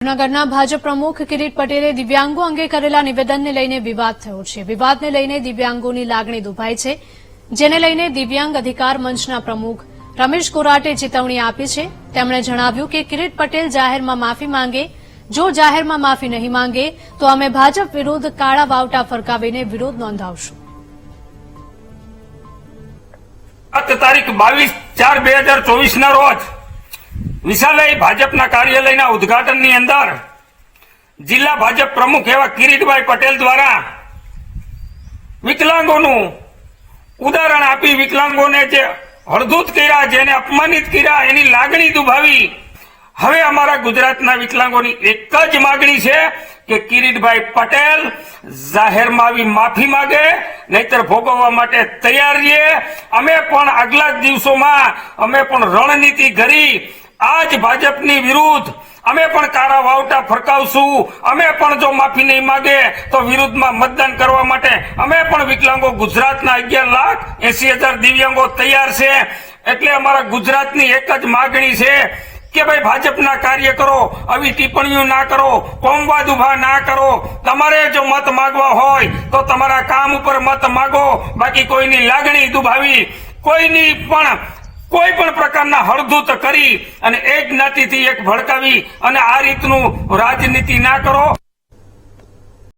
જૂનાગઢના ભાજપ પ્રમુખ કિરીટ પટેલે દિવ્યાંગો અંગે કરેલા નિવેદનને લઈને વિવાદ થયો છે. વિવાદને લઈને દિવ્યાંગોની લાગણી દુભાઈ છે, જેને લઈને દિવ્યાંગ અધિકાર મંચના પ્રમુખ રમેશ કોરાટે ચેતવણી આપી છે. તેમણે જણાવ્યું કે કિરીટ પટેલ જાહેરમાં માફી માંગે, જો જાહેરમાં માફી નહીં માંગે, તો અમે ભાજપ વિરુદ્ધ કાળા વાવટા ફરકાવીને વિરોધ નોંધાવશું. તારીખ બાવીસ ચાર બે હજાર રોજ વિશાલય ભાજપના કાર્યાલયના ઉદઘાટનની અંદર જિલ્લા ભાજપ પ્રમુખ એવા કિરીટભાઈ પટેલ દ્વારા વિકલાંગોનું ઉદાહરણ આપી વિકલાંગોને જે હળદૂત કર્યા, જેને અપમાનિત કર્યા, એની લાગણી દુભાવી. હવે અમારા ગુજરાતના વિકલાંગોની એક જ માગણી છે કે કિરીટભાઈ પટેલ જાહેરમાં આવી માફી માંગે, નહીતર ભોગવવા માટે તૈયાર રહીએ. અમે પણ આગલા દિવસોમાં, અમે પણ રણનીતિ ઘડી આજ ભાજપની વિરુદ્ધ અમે પણ કારા વાવટા ફરકાવશું. અમે પણ જો માફી નહીં માગે તો વિરુદ્ધમાં મતદાન કરવા માટે અમે પણ વિકલાંગો ગુજરાતના અગિયાર લાખ એસી હજાર દિવ્યાંગો તૈયાર છે. એટલે અમારા ગુજરાતની એક જ માગણી છે કે ભાઈ ભાજપના કાર્ય કરો આવી ટિપ્પણીઓ ના કરો, કોમવાદ ઊભા ના કરો. તમારે જો મત માગવા હોય તો તમારા કામ ઉપર મત માગો. બાકી કોઈની લાગણી દુભાવી, કોઈની પણ કોઈ પણ પ્રકારના હળદૂત કરી અને એક જ્ઞાતિથી એક ભડકાવી અને આ રીતનું રાજનીતિ ના કરો.